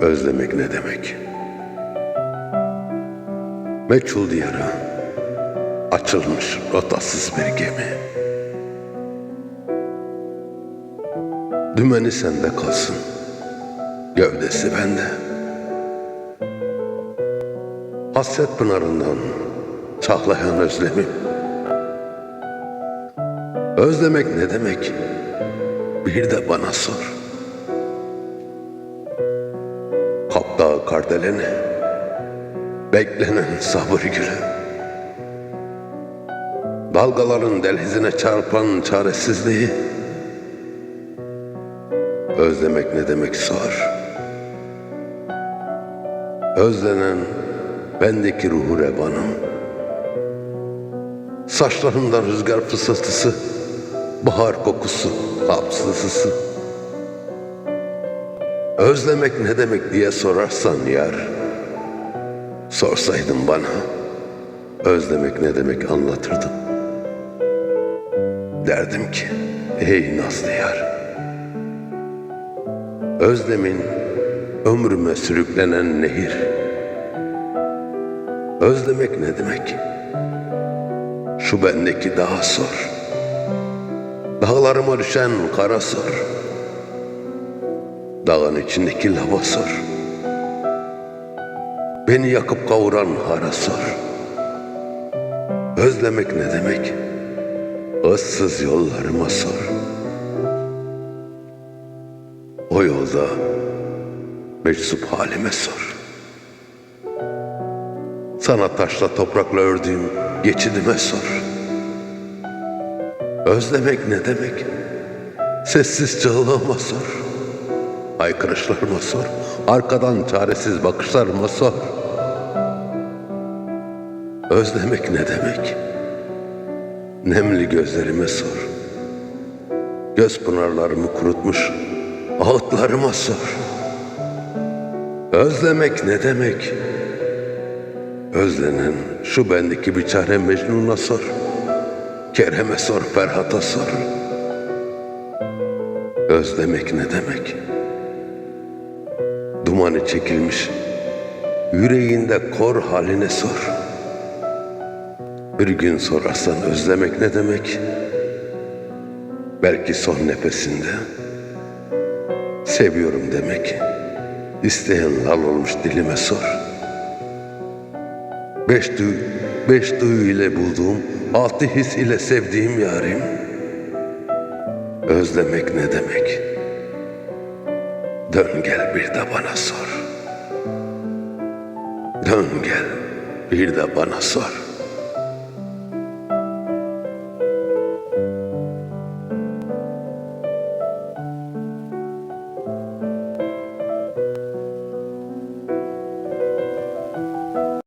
Özlemek ne demek? Meçhul diyara açılmış rotasız bir gemi. Dümeni sende kalsın, gövdesi bende. Hasret pınarından çağlayan özlemim. Özlemek ne demek? Bir de bana sor. Kaptağı kardelene, beklenen sabır gülü. Dalgaların delizine çarpan çaresizliği. Özlemek ne demek sor. Özlenen bendeki ruhu revanım. Saçlarımda rüzgar fısıltısı, bahar kokusu, hapsızısı. Özlemek ne demek diye sorarsan yar, sorsaydın bana, özlemek ne demek anlatırdım. Derdim ki, ey nazlı yar, özlemin ömrüme sürüklenen nehir. Özlemek ne demek? Şu bendeki dağa sor. Dağlarıma düşen kara sor. Dağın içindeki lava sor. Beni yakıp kavuran hara sor. Özlemek ne demek? Issız yollarıma sor. O yolda meczup halime sor. Sana taşla toprakla ördüğüm geçidime sor. Özlemek ne demek? Sessiz çığlığıma sor. Haykırışlarıma sor. Arkadan çaresiz bakışlarıma sor. Özlemek ne demek? Nemli gözlerime sor. Göz pınarlarımı kurutmuş ağıtlarıma sor. Özlemek ne demek? Özlenen şu bendeki bir çare Mecnun'a sor. Kerem'e sor, Ferhat'a sor. Özlemek ne demek? Dumanı çekilmiş, yüreğinde kor haline sor. Bir gün sorarsan özlemek ne demek? Belki son nefesinde seviyorum demek. İsteyen lal olmuş dilime sor. Beş duyu, beş duyu ile bulduğum, altı his ile sevdiğim yarim. Özlemek ne demek? Dön gel bir de bana sor. Dön gel bir de bana sor.